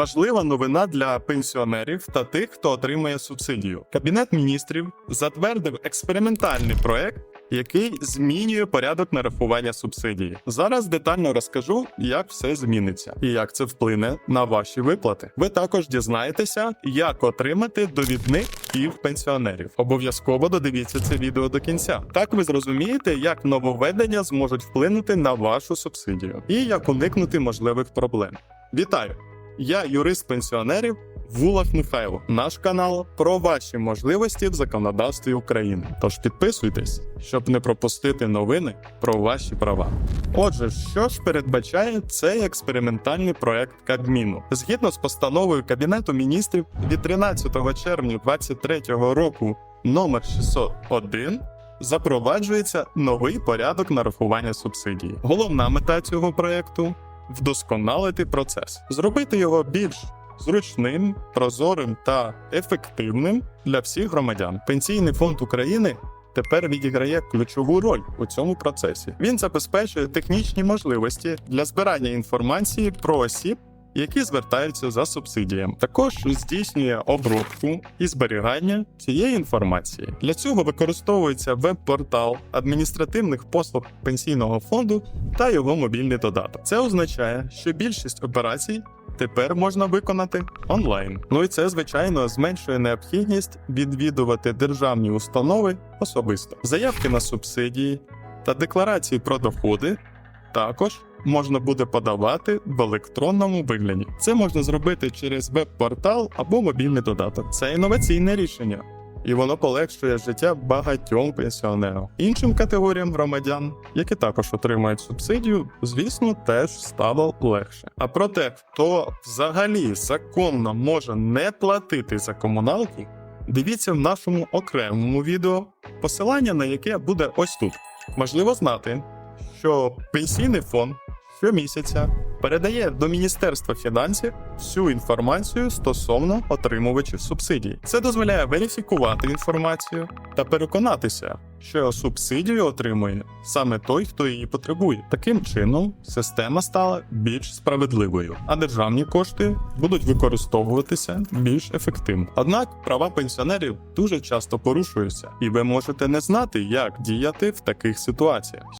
Важлива новина для пенсіонерів та тих, хто отримує субсидію. Кабінет міністрів затвердив експериментальний проект, який змінює порядок нарахування субсидії. Зараз детально розкажу, як все зміниться і як це вплине на ваші виплати. Ви також дізнаєтеся, як отримати довідник пів пенсіонерів. Обов'язково додивіться це відео до кінця. Так ви зрозумієте, як нововведення зможуть вплинути на вашу субсидію і як уникнути можливих проблем. Вітаю! Я юрист пенсіонерів Вулах Михайло. Наш канал про ваші можливості в законодавстві України. Тож підписуйтесь, щоб не пропустити новини про ваші права. Отже, що ж передбачає цей експериментальний проект Кабміну? Згідно з постановою Кабінету міністрів від 13 червня 2023 року номер 601 запроваджується новий порядок нарахування субсидії. Головна мета цього проекту вдосконалити процес, зробити його більш зручним, прозорим та ефективним для всіх громадян. Пенсійний фонд України. Тепер відіграє ключову роль у цьому процесі. Він забезпечує технічні можливості для збирання інформації про осіб, які звертаються за субсидіями. Також здійснює обробку і зберігання цієї інформації. Для цього використовується веб-портал адміністративних послуг пенсійного фонду та його мобільний додаток. Це означає, що більшість операцій тепер можна виконати онлайн. Ну і це, звичайно, зменшує необхідність відвідувати державні установи особисто. Заявки на субсидії та декларації про доходи також можна буде подавати в електронному вигляді. Це можна зробити через веб-портал або мобільний додаток. Це інноваційне рішення. І воно полегшує життя багатьом пенсіонерам. Іншим категоріям громадян, які також отримують субсидію, звісно, теж стало легше. А про те, хто взагалі законно може не платити за комуналку, дивіться в нашому окремому відео, посилання на яке буде ось тут. Важливо знати, що пенсійний фонд щомісяця передає до Міністерства фінансів всю інформацію стосовно отримувачів субсидій. Це дозволяє верифікувати інформацію та переконатися, що субсидію отримує саме той, хто її потребує. Таким чином, система стала більш справедливою, а державні кошти будуть використовуватися більш ефективно. Однак права пенсіонерів дуже часто порушуються, і ви можете не знати, як діяти в таких ситуаціях.